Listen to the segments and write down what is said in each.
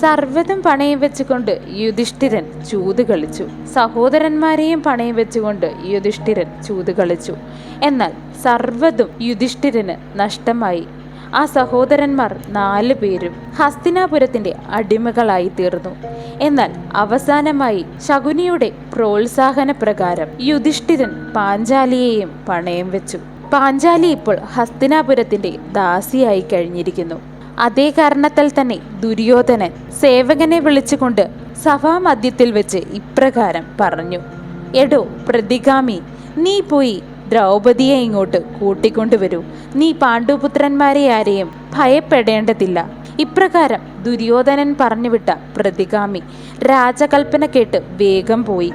സർവതും പണയം വെച്ചുകൊണ്ട് യുധിഷ്ഠിരൻ ചൂത് കളിച്ചു. സഹോദരന്മാരെയും പണയം വെച്ചുകൊണ്ട് യുധിഷ്ഠിരൻ ചൂത് കളിച്ചു. എന്നാൽ സർവതും യുധിഷ്ഠിരന് നഷ്ടമായി. ആ സഹോദരന്മാർ നാലു പേരും ഹസ്തിനാപുരത്തിന്റെ അടിമകളായി തീർന്നു. എന്നാൽ അവസാനമായി ശകുനിയുടെ പ്രോത്സാഹന പ്രകാരം യുധിഷ്ഠിരൻ പാഞ്ചാലിയെയും പണയം വെച്ചു. പാഞ്ചാലി ഇപ്പോൾ ഹസ്തിനാപുരത്തിന്റെ ദാസിയായി കഴിഞ്ഞിരിക്കുന്നു. അതേ കാരണത്താൽ തന്നെ ദുര്യോധനൻ സേവകനെ വിളിച്ചുകൊണ്ട് സഭാമധ്യത്തിൽ വെച്ച് ഇപ്രകാരം പറഞ്ഞു. എടോ പ്രതികാമി നീ പോയി ദ്രൗപതിയെ ഇങ്ങോട്ട് കൂട്ടിക്കൊണ്ടുവരൂ. നീ പാണ്ഡുപുത്രന്മാരെ ആരെയും ഭയപ്പെടേണ്ടതില്ല. ഇപ്രകാരം ദുര്യോധനൻ പറഞ്ഞുവിട്ട പ്രതികാമി രാജകൽപ്പന കേട്ട് വേഗം പോയി.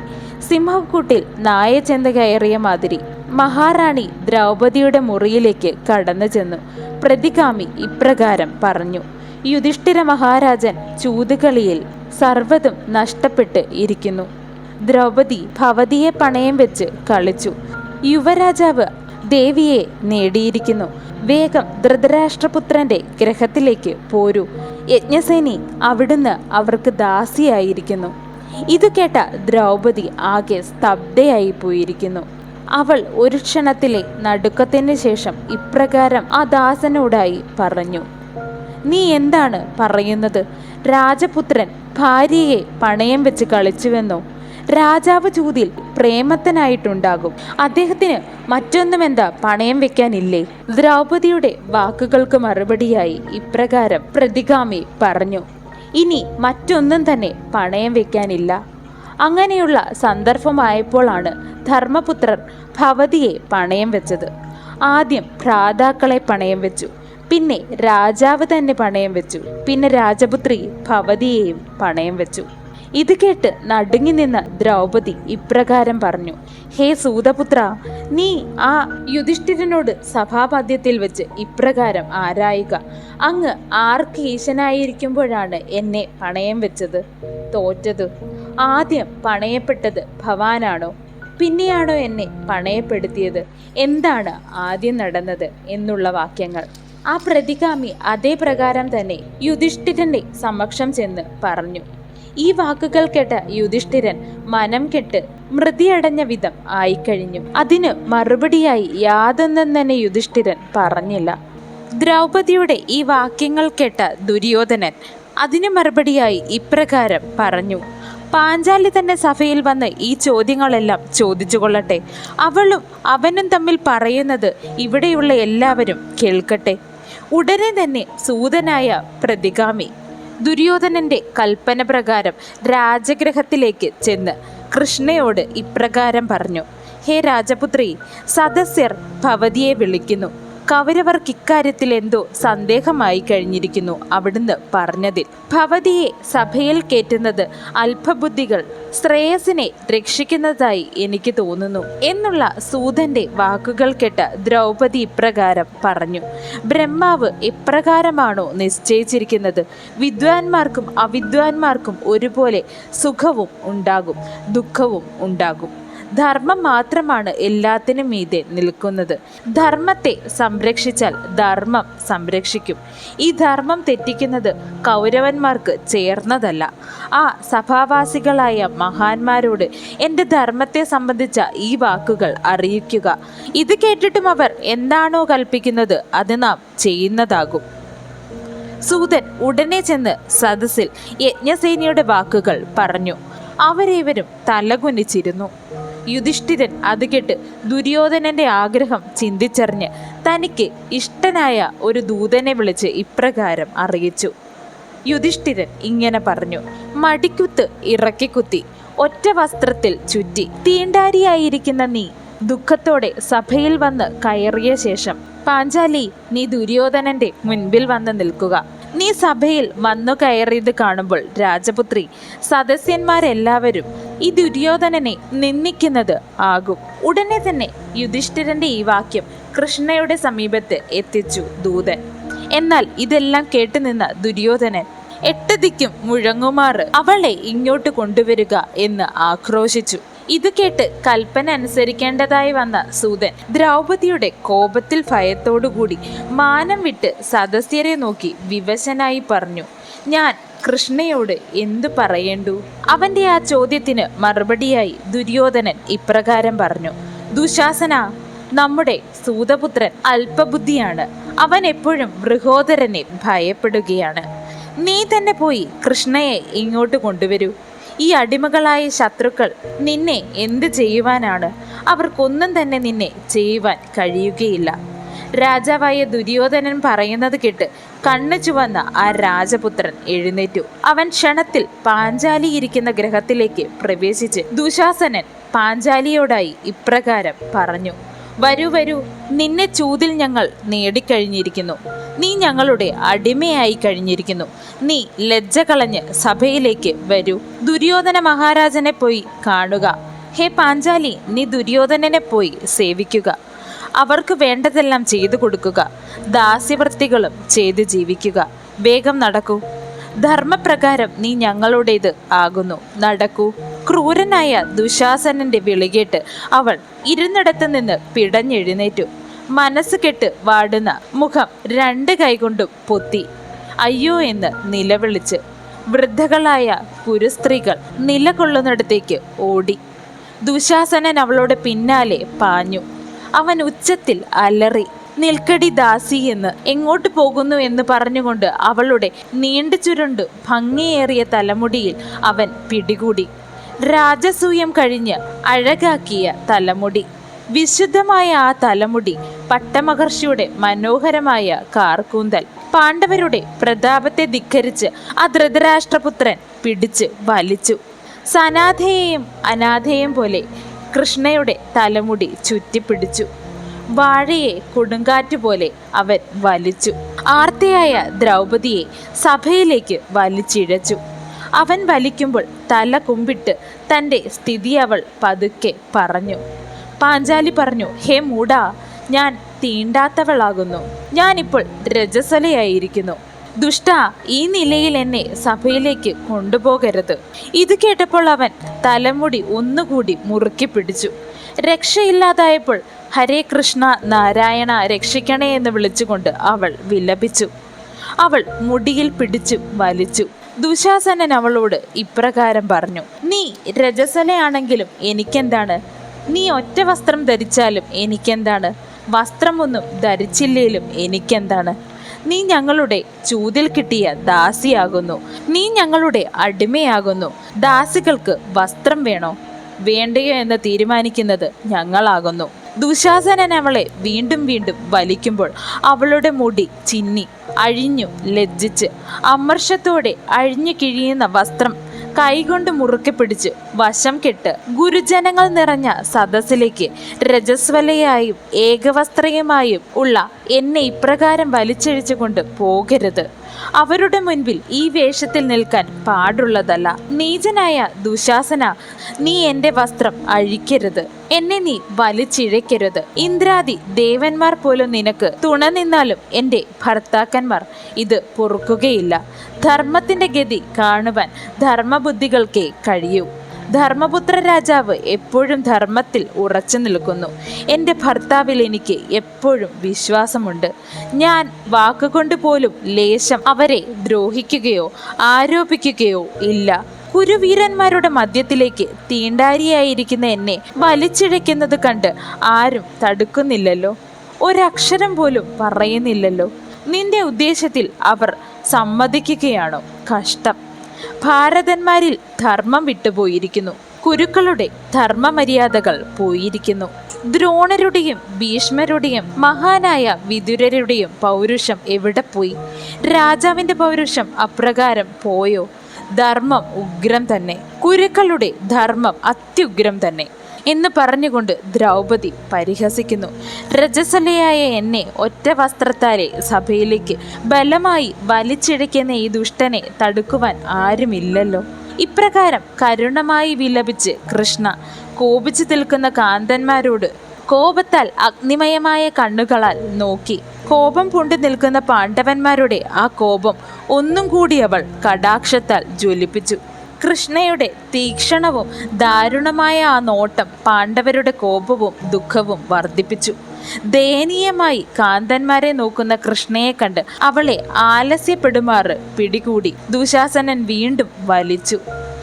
സിംഹക്കൂട്ടിൽ നായ കയറിയ മാതിരി മഹാറാണി ദ്രൗപദിയുടെ മുറിയിലേക്ക് കടന്നു ചെന്നു. പ്രതികാമി ഇപ്രകാരം പറഞ്ഞു. യുധിഷ്ഠിര മഹാരാജൻ ചൂതുകളിയിൽ സർവതും നഷ്ടപ്പെട്ട് ഇരിക്കുന്നു. ദ്രൗപദി ഭവതിയെ പണയം വെച്ച് കളിച്ചു. യുവരാജാവ് ദേവിയെ നേടിയിരിക്കുന്നു. വേഗം ധൃതരാഷ്ട്രപുത്രന്റെ ഗ്രഹത്തിലേക്ക് പോരൂ. യജ്ഞസേനി അവിടുന്ന് അവർക്ക് ദാസിയായിരിക്കുന്നു. ഇത് കേട്ട ദ്രൗപദി ആകെ സ്തബ്ധയായി പോയിരിക്കുന്നു. അവൾ ഒരു ക്ഷണത്തിലെ നടുക്കത്തിന് ശേഷം ഇപ്രകാരം ആ ദാസനോടായി പറഞ്ഞു നീ എന്താണ് പറയുന്നത്? രാജപുത്രൻ ഭാര്യയെ പണയം വെച്ച് കളിച്ചുവെന്നോ? രാജാവ് ചൂതിൽ പ്രേമത്തനായിട്ടുണ്ടാകും. അദ്ദേഹത്തിന് മറ്റൊന്നും മറ്റൊന്നുമെന്താ പണയം വെക്കാനില്ലേ? ദ്രൗപദിയുടെ വാക്കുകൾക്ക് മറുപടിയായി ഇപ്രകാരം പ്രതികാമി പറഞ്ഞു ഇനി മറ്റൊന്നും തന്നെ പണയം വെക്കാനില്ല. അങ്ങനെയുള്ള സന്ദർഭമായപ്പോഴാണ് ധർമ്മപുത്രർ ഭവതിയെ പണയം വെച്ചത്. ആദ്യം ഭ്രാതാക്കളെ പണയം വെച്ചു. പിന്നെ രാജാവ് തന്നെ പണയം വെച്ചു. പിന്നെ രാജപുത്രി ഭവതിയെയും പണയം വെച്ചു. ഇത് കേട്ട് നടുങ്ങി നിന്ന ദ്രൗപദി ഇപ്രകാരം പറഞ്ഞു ഹേ സൂതപുത്ര നീ ആ യുധിഷ്ഠിരനോട് സഭാപദ്യത്തിൽ വെച്ച് ഇപ്രകാരം ആരായുക. അങ്ങ് ആർക്ക് ഈശനായിരിക്കുമ്പോഴാണ് എന്നെ പണയം വെച്ചത്? തോറ്റത്. ആദ്യം പണയപ്പെട്ടത് ഭവാനാണോ? പിന്നെയാണോ എന്നെ പണയപ്പെടുത്തിയത്? എന്താണ് ആദ്യം നടന്നത്? എന്നുള്ള വാക്യങ്ങൾ. ആ പ്രതികാമി അതേ പ്രകാരം തന്നെ യുധിഷ്ഠിരന്റെ സമക്ഷം ചെന്ന് പറഞ്ഞു. ഈ വാക്കുകൾ കേട്ട യുധിഷ്ഠിരൻ മനം കെട്ട് മൃതിയടഞ്ഞ വിധം ആയിക്കഴിഞ്ഞു. അതിന് മറുപടിയായി യാതൊന്നും തന്നെ യുധിഷ്ഠിരൻ പറഞ്ഞില്ല. ദ്രൗപദിയുടെ ഈ വാക്യങ്ങൾ കേട്ട ദുര്യോധനൻ അതിന് മറുപടിയായി ഇപ്രകാരം പറഞ്ഞു പാഞ്ചാലി തന്നെ സഭയിൽ വന്ന് ഈ ചോദ്യങ്ങളെല്ലാം ചോദിച്ചു കൊള്ളട്ടെ അവളും അവനും തമ്മിൽ പറയുന്നത് ഇവിടെയുള്ള എല്ലാവരും കേൾക്കട്ടെ. ഉടനെ തന്നെ സൂതനായ പ്രതിഗാമി ദുര്യോധനന്റെ കൽപ്പന പ്രകാരം രാജഗ്രഹത്തിലേക്ക് ചെന്ന് കൃഷ്ണയോട് ഇപ്രകാരം പറഞ്ഞു ഹേ രാജപുത്രി സദസ്യർ ഭവതിയെ വിളിക്കുന്നു. കൗരവർക്ക് ഇക്കാര്യത്തിൽ എന്തോ സന്ദേഹമായി കഴിഞ്ഞിരിക്കുന്നു. അവിടുന്ന് പറഞ്ഞതിൽ ഭവതിയെ സഭയിൽ കയറ്റുന്നത് അല്പബുദ്ധികൾ ശ്രേയസിനെ രക്ഷിക്കുന്നതായി എനിക്ക് തോന്നുന്നു എന്നുള്ള സൂതന്റെ വാക്കുകൾ കേട്ട ദ്രൗപദി ഇപ്രകാരം പറഞ്ഞു ബ്രഹ്മാവ് എപ്രകാരമാണോ നിശ്ചയിച്ചിരിക്കുന്നത്? വിദ്വാൻമാർക്കും അവിദ്വാൻമാർക്കും ഒരുപോലെ സുഖവും ഉണ്ടാകും ദുഃഖവും ഉണ്ടാകും. ധർമ്മം മാത്രമാണ് എല്ലാത്തിനും മീതെ നിൽക്കുന്നത്. ധർമ്മത്തെ സംരക്ഷിച്ചാൽ ധർമ്മം സംരക്ഷിക്കും. ഈ ധർമ്മം തെറ്റിക്കുന്നത് കൗരവന്മാർക്ക് ചേർന്നതല്ല. ആ സഭാവാസികളായ മഹാന്മാരോട് എന്റെ ധർമ്മത്തെ സംബന്ധിച്ച ഈ വാക്കുകൾ അറിയിക്കുക. ഇത് കേട്ടിട്ടും അവർ എന്താണോ കൽപ്പിക്കുന്നത് അത് നാം ചെയ്യുന്നതാകും. സൂതൻ ഉടനെ ചെന്ന് സദസ്സിൽ യജ്ഞസേനയുടെ വാക്കുകൾ പറഞ്ഞു. അവരേവരും തലകുനിച്ചിരുന്നു. യുധിഷ്ഠിരൻ അത് കേട്ട് ദുര്യോധനന്റെ ആഗ്രഹം ചിന്തിച്ചറിഞ്ഞ് തനിക്ക് ഇഷ്ടനായ ഒരു ദൂതനെ വിളിച്ച് ഇപ്രകാരം അറിയിച്ചു. യുധിഷ്ഠിരൻ ഇങ്ങനെ പറഞ്ഞു മടിക്കുത്ത് ഇറക്കിക്കുത്തി ഒറ്റ വസ്ത്രത്തിൽ ചുറ്റി തീണ്ടാരിയായിരിക്കുന്ന നീ ദുഃഖത്തോടെ സഭയിൽ വന്ന് കയറിയ ശേഷം പാഞ്ചാലി നീ ദുര്യോധനന്റെ മുൻപിൽ വന്ന് നിൽക്കുക. നീ സഭയിൽ വന്നു കയറിയത് കാണുമ്പോൾ രാജപുത്രി സദസ്യന്മാരെല്ലാവരും ഈ ദുര്യോധനനെ നിന്ദിക്കുന്നത് ആകും. ഉടനെ തന്നെ യുധിഷ്ഠിരന്റെ ഈ വാക്യം കൃഷ്ണയുടെ സമീപത്ത് എത്തിച്ചു ദൂതൻ. എന്നാൽ ഇതെല്ലാം കേട്ടുനിന്ന ദുര്യോധനൻ എട്ട് ദിക്കും മുഴങ്ങുമാറ് അവളെ ഇങ്ങോട്ട് കൊണ്ടുവരിക എന്ന് ആക്രോശിച്ചു. ഇത് കേട്ട് കൽപ്പന അനുസരിക്കേണ്ടതായി വന്ന സൂതൻ ദ്രൗപതിയുടെ കോപത്തിൽ ഭയത്തോടുകൂടി മാനം വിട്ട് സദസ്യരെ നോക്കി വിവശനായി പറഞ്ഞു ഞാൻ കൃഷ്ണയോട് എന്തു പറയേണ്ടു? അവന്റെ ആ ചോദ്യത്തിന് മറുപടിയായി ദുര്യോധനൻ ഇപ്രകാരം പറഞ്ഞു ദുശാസന നമ്മുടെ സൂതപുത്രൻ അല്പബുദ്ധിയാണ്. അവൻ എപ്പോഴും ബൃഹോദരനെ ഭയപ്പെടുകയാണ്. നീ തന്നെ പോയി കൃഷ്ണയെ ഇങ്ങോട്ട് കൊണ്ടുവരൂ. ഈ അടിമകളായ ശത്രുക്കൾ നിന്നെ എന്ത് ചെയ്യുവാനാണ്? അവർക്കൊന്നും തന്നെ നിന്നെ ചെയ്യുവാൻ കഴിയുകയില്ല. രാജാവായ ദുര്യോധനൻ പറയുന്നത് കേട്ട് കണ്ണു ചുവന്ന ആ രാജപുത്രൻ എഴുന്നേറ്റു. അവൻ ക്ഷണത്തിൽ പാഞ്ചാലി ഇരിക്കുന്ന ഗ്രഹത്തിലേക്ക് പ്രവേശിച്ച് ദുശാസനൻ പാഞ്ചാലിയോടായി ഇപ്രകാരം പറഞ്ഞു വരൂ വരൂ നിന്നെ ചൂതിൽ ഞങ്ങൾ നേടിക്കഴിഞ്ഞിരിക്കുന്നു. നീ ഞങ്ങളുടെ അടിമയായി കഴിഞ്ഞിരിക്കുന്നു. നീ ലജ്ജ കളഞ്ഞ് സഭയിലേക്ക് വരൂ. ദുര്യോധന മഹാരാജനെ പോയി കാണുക. ഹേ പാഞ്ചാലി നീ ദുര്യോധനനെ പോയി സേവിക്കുക. അവർക്ക് വേണ്ടതെല്ലാം ചെയ്തു കൊടുക്കുക. ദാസ്യവൃത്തികളും ചെയ്ത് ജീവിക്കുക. വേഗം നടക്കൂ. ധർമ്മപ്രകാരം നീ ഞങ്ങളുടേത് ആകുന്നു. നടക്കൂ. ക്രൂരനായ ദുശാസനന്റെ വിളികേട്ട് അവൾ ഇരുന്നിടത്ത് നിന്ന് പിടഞ്ഞെഴുന്നേറ്റു. മനസ്സ് കെട്ട് വാടുന്ന മുഖം രണ്ട് കൈകൊണ്ടും പൊത്തി. അയ്യോ എന്ന് നിലവിളിച്ച്. വൃദ്ധകളായ കുരുസ്ത്രീകൾ നിലകൊള്ളുന്നിടത്തേക്ക് ഓടി. ദുശാസനൻ അവളുടെ പിന്നാലെ പാഞ്ഞു. അവൻ ഉച്ചത്തിൽ അലറി നിൽക്കടി ദാസി എന്ന് എങ്ങോട്ട് പോകുന്നു എന്ന് പറഞ്ഞുകൊണ്ട് അവളുടെ നീണ്ടു ചുരുണ്ട് ഭംഗിയേറിയ തലമുടിയിൽ അവൻ പിടികൂടി. രാജസൂയം കഴിഞ്ഞ് അഴകാക്കിയ തലമുടി. വിശുദ്ധമായ ആ തലമുടി പട്ടമഹർഷിയുടെ മനോഹരമായ കാർക്കൂന്തൽ. പാണ്ഡവരുടെ പ്രതാപത്തെ ധിക്കരിച്ച് ആ ധൃതരാഷ്ട്രപുത്രൻ പിടിച്ച് വലിച്ചു. സനാഥയെയും അനാഥയെയും പോലെ കൃഷ്ണയുടെ തലമുടി ചുറ്റിപ്പിടിച്ചു. വാഴയെ കൊടുങ്കാറ്റ് പോലെ അവൻ വലിച്ചു. ആർത്തിയായ ദ്രൗപതിയെ സഭയിലേക്ക് വലിച്ചിഴച്ചു. അവൻ വലിക്കുമ്പോൾ തല കുമ്പിട്ട് തന്റെ സ്ഥിതി അവൾ പതുക്കെ പറഞ്ഞു. പാഞ്ചാലി പറഞ്ഞു ഹേ മൂടാ ഞാൻ തീണ്ടാത്തവളാകുന്നു. ഞാനിപ്പോൾ രജസലയായിരിക്കുന്നു. ദുഷ്ട ഈ നിലയിൽ എന്നെ സഭയിലേക്ക് കൊണ്ടുപോകരുത്. ഇത് കേട്ടപ്പോൾ അവൻ തലമുടി ഒന്നുകൂടി മുറുക്കി പിടിച്ചു. രക്ഷയില്ലാതായപ്പോൾ ഹരേ കൃഷ്ണ നാരായണ രക്ഷിക്കണേ എന്ന് വിളിച്ചുകൊണ്ട് അവൾ വിലപിച്ചു. അവൾ മുടിയിൽ പിടിച്ചു വലിച്ചു. ദുശാസനൻ അവളോട് ഇപ്രകാരം പറഞ്ഞു നീ രജസനയാണെങ്കിലും എനിക്കെന്താണ്? നീ ഒറ്റ വസ്ത്രം ധരിച്ചാലും എനിക്കെന്താണ്? വസ്ത്രമൊന്നും ധരിച്ചില്ലേലും എനിക്കെന്താണ്? നീ ഞങ്ങളുടെ ചൂതിൽ കിട്ടിയ ദാസിയാകുന്നു. നീ ഞങ്ങളുടെ അടിമയാകുന്നു. ദാസികൾക്ക് വസ്ത്രം വേണോ? വേണ്ടയോ എന്ന് തീരുമാനിക്കുന്നത് ഞങ്ങളാകുന്നു. ദുശാസനൻ അവളെ വീണ്ടും വീണ്ടും വലിക്കുമ്പോൾ അവളുടെ മുടി ചിന്നി അഴിഞ്ഞു ലജ്ജിച്ച് അമർഷത്തോടെ അഴിഞ്ഞു കിഴിയുന്ന വസ്ത്രം കൈകൊണ്ട് മുറുക്കി പിടിച്ച് വശം കെട്ട് ഗുരുജനങ്ങൾ നിറഞ്ഞ സദസ്സിലേക്ക് രജസ്വലയായും ഏകവസ്ത്രയുമായും ഉള്ള എന്നെ ഇപ്രകാരം വലിച്ചഴിച്ചുകൊണ്ട് പോകരുത്. അവരുടെ മുൻപിൽ ഈ വേഷത്തിൽ നിൽക്കാൻ പാടുള്ളതല്ല. നീചനായ ദുശാസന നീ എന്റെ വസ്ത്രം അഴിക്കരുത്. എന്നെ നീ വലിച്ചിഴയ്ക്കരുത്. ഇന്ദ്രാദി ദേവന്മാർ പോലും നിനക്ക് തുണ നിന്നാലും എന്റെ ഭർത്താക്കന്മാർ ഇത് പൊറുക്കുകയില്ല. ധർമ്മത്തിന്റെ ഗതി കാണുവാൻ ധർമ്മബുദ്ധികൾക്കേ കഴിയൂ. ധർമ്മപുത്ര രാജാവ് എപ്പോഴും ധർമ്മത്തിൽ ഉറച്ചു നിൽക്കുന്നു. എന്റെ ഭർത്താവിൽ എനിക്ക് എപ്പോഴും വിശ്വാസമുണ്ട്. ഞാൻ വാക്കുകൊണ്ട് പോലും ലേശം അവരെ ദ്രോഹിക്കുകയോ ആരോപിക്കുകയോ ഇല്ല. കുരുവീരന്മാരുടെ മധ്യത്തിലേക്ക് തീണ്ടാരിയായിരിക്കുന്ന എന്നെ വലിച്ചിഴയ്ക്കുന്നത് കണ്ട് ആരും തടുക്കുന്നില്ലല്ലോ. ഒരക്ഷരം പോലും പറയുന്നില്ലല്ലോ. നിന്റെ ഉദ്ദേശത്തിൽ അവർ സമ്മതിക്കുകയാണോ? കഷ്ടം. ഭാരതന്മാരിൽ ധർമ്മം വിട്ടുപോയിരിക്കുന്നു. കുരുക്കളുടെ ധർമ്മമര്യാദകൾ പോയിരിക്കുന്നു. ദ്രോണരുടെയും ഭീഷ്മരുടെയും മഹാനായ വിതുരരുടെയും പൗരുഷം എവിടെ പോയി? രാജാവിന്റെ പൗരുഷം അപ്രകാരം പോയോ? ധർമ്മം ഉഗ്രം തന്നെ. കുരുക്കളുടെ ധർമ്മം അത്യുഗ്രം തന്നെ. എന്ന് പറഞ്ഞുകൊണ്ട് ദ്രൗപദി പരിഹസിക്കുന്നു. രജസലയായ എന്നെ ഒറ്റ വസ്ത്രത്താലെ സഭയിലേക്ക് ബലമായി വലിച്ചിഴയ്ക്കുന്ന ഈ ദുഷ്ടനെ തടുക്കുവാൻ ആരുമില്ലല്ലോ. ഇപ്രകാരം കരുണമായി വിലപിച്ച് കൃഷ്ണ കോപിച്ചു നിൽക്കുന്ന കാന്തന്മാരോട് കോപത്താൽ അഗ്നിമയമായ കണ്ണുകളാൽ നോക്കി കോപം പൂണ്ടു നിൽക്കുന്ന പാണ്ഡവന്മാരുടെ ആ കോപം ഒന്നും കൂടി അവൾ കടാക്ഷത്താൽ ജ്വലിപ്പിച്ചു. കൃഷ്ണയുടെ തീക്ഷണവും ദാരുണമായ ആ നോട്ടം പാണ്ഡവരുടെ കോപവും ദുഃഖവും വർദ്ധിപ്പിച്ചു. ദയനീയമായി കാന്തന്മാരെ നോക്കുന്ന കൃഷ്ണയെ കണ്ട് അവളെ ആലസ്യപ്പെടുമാറ് പിടികൂടി ദുശാസനൻ വീണ്ടും വലിച്ചു.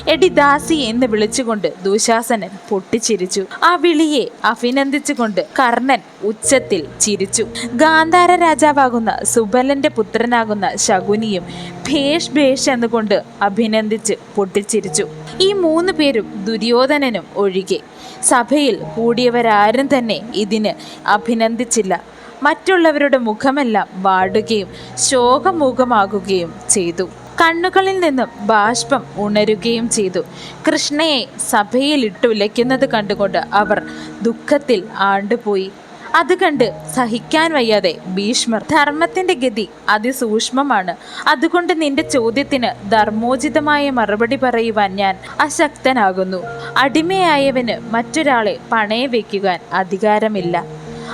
എടി ദാസി എന്ന് വിളിച്ചുകൊണ്ട് ദുശാസനൻ പൊട്ടിച്ചിരിച്ചു. ആ വിളിയെ അഭിനന്ദിച്ചുകൊണ്ട് കർണൻ ഉച്ചത്തിൽ ചിരിച്ചു. ഗാന്ധാര രാജാവാകുന്ന സുബലന്റെ പുത്രനാകുന്ന ശകുനിയും ഭേഷ് ഭേഷ് എന്നുകൊണ്ട് അഭിനന്ദിച്ച് പൊട്ടിച്ചിരിച്ചു. ഈ മൂന്ന് പേരും ദുര്യോധനനും ഒഴികെ. സഭയിൽ കൂടിയവരാരും തന്നെ ഇതിന് അഭിനന്ദിച്ചില്ല. മറ്റുള്ളവരുടെ മുഖമെല്ലാം വാടുകയും ശോകമുഖമാകുകയും ചെയ്തു. കണ്ണുകളിൽ നിന്നും ബാഷ്പം ഉണരുകയും ചെയ്തു. കൃഷ്ണയെ സഭയിൽ ഇട്ടുലയ്ക്കുന്നത് കണ്ടുകൊണ്ട് അവർ ദുഃഖത്തിൽ ആണ്ടുപോയി. അത് കണ്ട് സഹിക്കാൻ വയ്യാതെ ഭീഷ്മർ ധർമ്മത്തിന്റെ ഗതി അതിസൂക്ഷ്മമാണ്. അതുകൊണ്ട് നിന്റെ ചോദ്യത്തിന് ധർമ്മോചിതമായ മറുപടി പറയുവാൻ ഞാൻ അശക്തനാകുന്നു. അടിമയായവന് മറ്റൊരാളെ പണയം വയ്ക്കുവാൻ അധികാരമില്ല.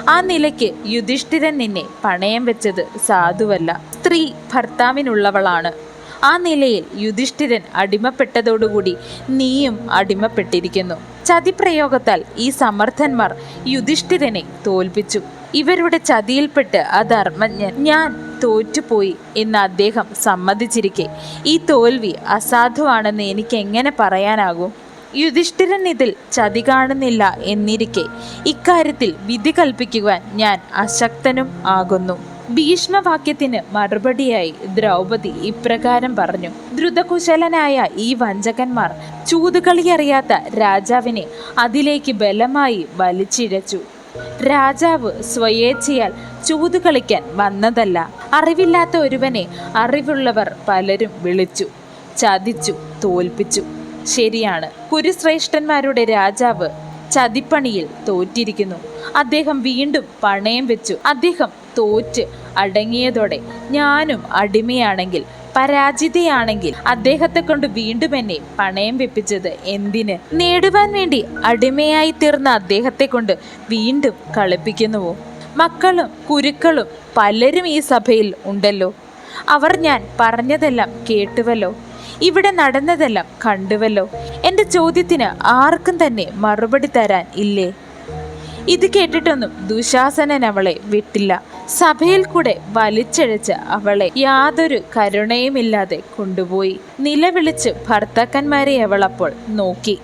ആ നിലയ്ക്ക് യുധിഷ്ഠിരൻ നിന്നെ പണയം വെച്ചത് സാധുവല്ല. സ്ത്രീ ഭർത്താവിനുള്ളവളാണ്. ആ നിലയിൽ യുധിഷ്ഠിരൻ അടിമപ്പെട്ടതോടുകൂടി നീയും അടിമപ്പെട്ടിരിക്കുന്നു. ചതിപ്രയോഗത്താൽ ഈ സമർത്ഥന്മാർ യുധിഷ്ഠിരനെ തോൽപ്പിച്ചു. ഇവരുടെ ചതിയിൽപ്പെട്ട് അധർമ്മജ്ഞൻ ഞാൻ തോറ്റുപോയി എന്ന് അദ്ദേഹം സമ്മതിച്ചിരിക്കെ. ഈ തോൽവി അസാധുവാണെന്ന് എനിക്ക് എങ്ങനെ പറയാനാകും? യുധിഷ്ഠിരൻ ഇതിൽ ചതി കാണുന്നില്ല എന്നിരിക്കെ. ഇക്കാര്യത്തിൽ വിധി കൽപ്പിക്കുവാൻ ഞാൻ അശക്തനും ആകുന്നു. ഭീഷ്മവാക്യത്തിന് മറുപടിയായി ദ്രൗപതി ഇപ്രകാരം പറഞ്ഞു ദ്രുതകുശലനായ ഈ വഞ്ചകന്മാർ ചൂതുകളി അറിയാത്ത രാജാവിനെ അതിലേക്ക് ബലമായി വലിച്ചിഴച്ചു. രാജാവ് സ്വയേച്ഛയാൽ ചൂതുകളിക്കാൻ വന്നതല്ല. അറിവില്ലാത്ത ഒരുവനെ അറിവുള്ളവർ പലരും വിളിച്ചു ചതിച്ചു തോൽപ്പിച്ചു. ശരിയാണ് കുരുശ്രേഷ്ഠന്മാരുടെ രാജാവ് ചതിപ്പണിയിൽ തോറ്റിരിക്കുന്നു. അദ്ദേഹം വീണ്ടും പണയം വെച്ചു. അദ്ദേഹം തോറ്റ് അടങ്ങിയതോടെ ഞാനും അടിമയാണെങ്കിൽ പരാജിതയാണെങ്കിൽ അദ്ദേഹത്തെ കൊണ്ട് വീണ്ടും എന്നെ പണയം വെപ്പിച്ചത് എന്തിന്? നേടുവാൻ വേണ്ടി അടിമയായി തീർന്ന അദ്ദേഹത്തെ കൊണ്ട് വീണ്ടും കളിപ്പിക്കുന്നുവോ? മക്കളും കുരുക്കളും പലരും ഈ സഭയിൽ ഉണ്ടല്ലോ. അവർ ഞാൻ പറഞ്ഞതെല്ലാം കേട്ടുവല്ലോ. ഇവിടെ നടന്നതെല്ലാം കണ്ടുവല്ലോ. എന്റെ ചോദ്യത്തിന് ആർക്കും തന്നെ മറുപടി തരാൻ ഇല്ലേ? ഇത് കേട്ടിട്ടൊന്നും ദുശാസനൻ അവളെ വിട്ടില്ല. സഭയിൽ കൂടെ വലിച്ചഴച്ച് അവളെ യാതൊരു കരുണയുമില്ലാതെ കൊണ്ടുപോയി. നിലവിളിച്ച് ഭർത്താക്കന്മാരെ അവളപ്പോൾ നോക്കി.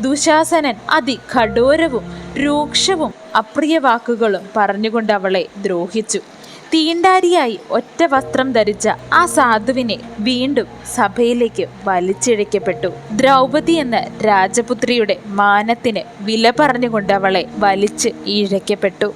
ദുശാസനൻ അതികഠോരവും രൂക്ഷവും അപ്രിയ വാക്കുകളും പറഞ്ഞുകൊണ്ട് അവളെ ദ്രോഹിച്ചു. തീണ്ടാരിയായി ഒറ്റ വസ്ത്രം ധരിച്ച ആ സാധുവിനെ വീണ്ടും സഭയിലേക്ക് വലിച്ചിഴക്കപ്പെട്ടു ദ്രൗപദി എന്ന രാജപുത്രിയുടെ മാനത്തിന് വില പറഞ്ഞുകൊണ്ട് അവളെ വലിച്ച് ഇഴയ്ക്കപ്പെട്ടു